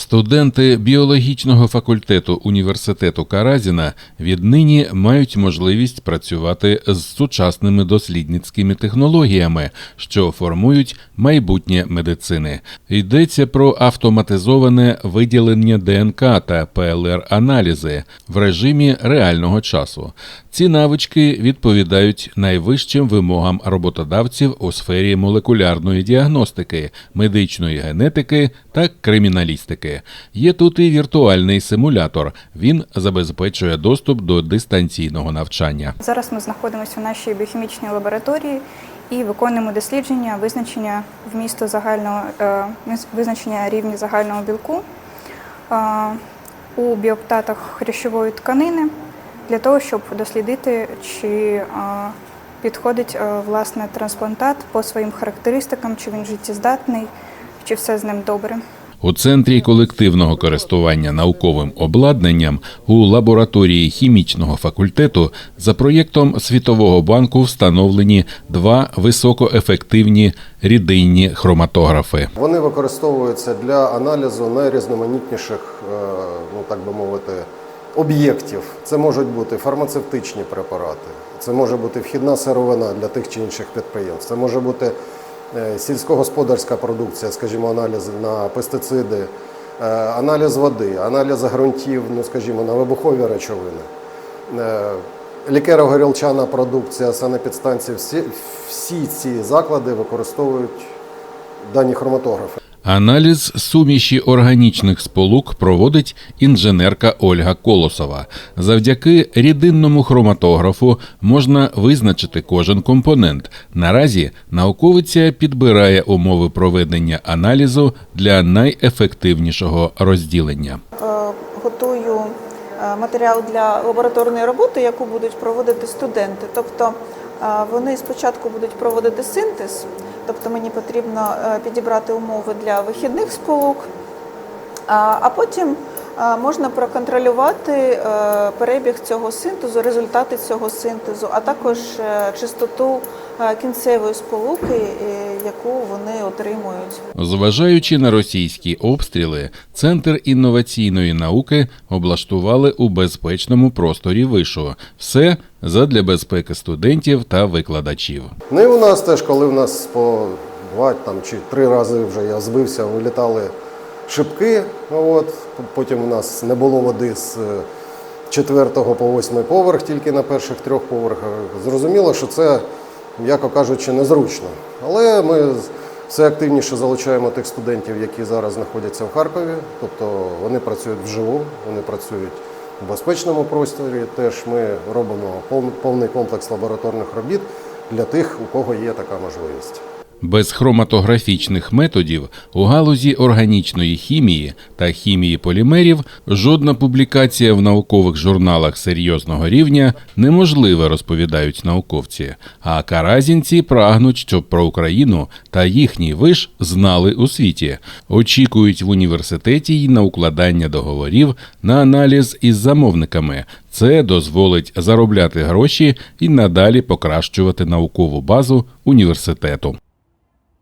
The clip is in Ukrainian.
Студенти біологічного факультету університету Каразіна віднині мають можливість працювати з сучасними дослідницькими технологіями, що формують майбутнє медицини. Йдеться про автоматизоване виділення ДНК та ПЛР-аналізи в режимі реального часу. Ці навички відповідають найвищим вимогам роботодавців у сфері молекулярної діагностики, медичної генетики та криміналістики. Є тут і віртуальний симулятор. Він забезпечує доступ до дистанційного навчання. Зараз ми знаходимося в нашій біохімічній лабораторії і виконуємо дослідження визначення вмісту загального е, визначення рівня загального білку е, у біоптатах хрящової тканини для того, щоб дослідити, чи е, підходить власне трансплантат по своїм характеристикам, чи він життєздатний, чи все з ним добре. У центрі колективного користування науковим обладнанням у лабораторії хімічного факультету за проєктом Світового банку встановлені два високоефективні рідинні хроматографи. Вони використовуються для аналізу найрізноманітніших, е, ну так би мовити, об'єктів. Це можуть бути фармацевтичні препарати, це може бути вхідна сировина для тих чи інших підприємств, це може бути сільськогосподарська продукція, скажімо, аналіз на пестициди, е, аналіз води, аналіз ґрунтів, ну скажімо, на вибухові речовини. Е, Лікеро-горілчана продукція, санепідстанції, всі, всі ці заклади використовують дані хроматографи. Аналіз суміші органічних сполук проводить інженерка Ольга Колосова. Завдяки рідинному хроматографу можна визначити кожен компонент. Наразі науковиця підбирає умови проведення аналізу для найефективнішого розділення. Е, готую е, матеріал для лабораторної роботи, яку будуть проводити студенти. Тобто вони спочатку будуть проводити синтез, тобто мені потрібно е, підібрати умови для вихідних сполук, а потім е, можна проконтролювати е, перебіг цього синтезу, результати цього синтезу, а також чистоту кінцевої сполуки, яку вони отримують. Зважаючи на російські обстріли, центр інноваційної науки облаштували у безпечному просторі вишу. Все задля безпеки студентів та викладачів. Ну і у нас теж, коли в нас по два там, чи три рази вже я збився, вилітали шибки. От. Потім у нас не було води з е, четвертого по восьмий поверх, тільки на перших трьох поверхах. Зрозуміло, що це, м'яко кажучи, незручно. Але ми все активніше залучаємо тих студентів, які зараз знаходяться в Харкові. Тобто вони працюють вживу, вони працюють в безпечному просторі. Теж ми робимо пов- повний комплекс лабораторних робіт для тих, у кого є така можливість. Без хроматографічних методів у галузі органічної хімії та хімії полімерів жодна публікація в наукових журналах серйозного рівня неможлива, розповідають науковці. А каразінці прагнуть, щоб про Україну та їхній виш знали у світі. Очікують в університеті й на укладання договорів на аналіз із замовниками. Це дозволить заробляти гроші і надалі покращувати наукову базу університету.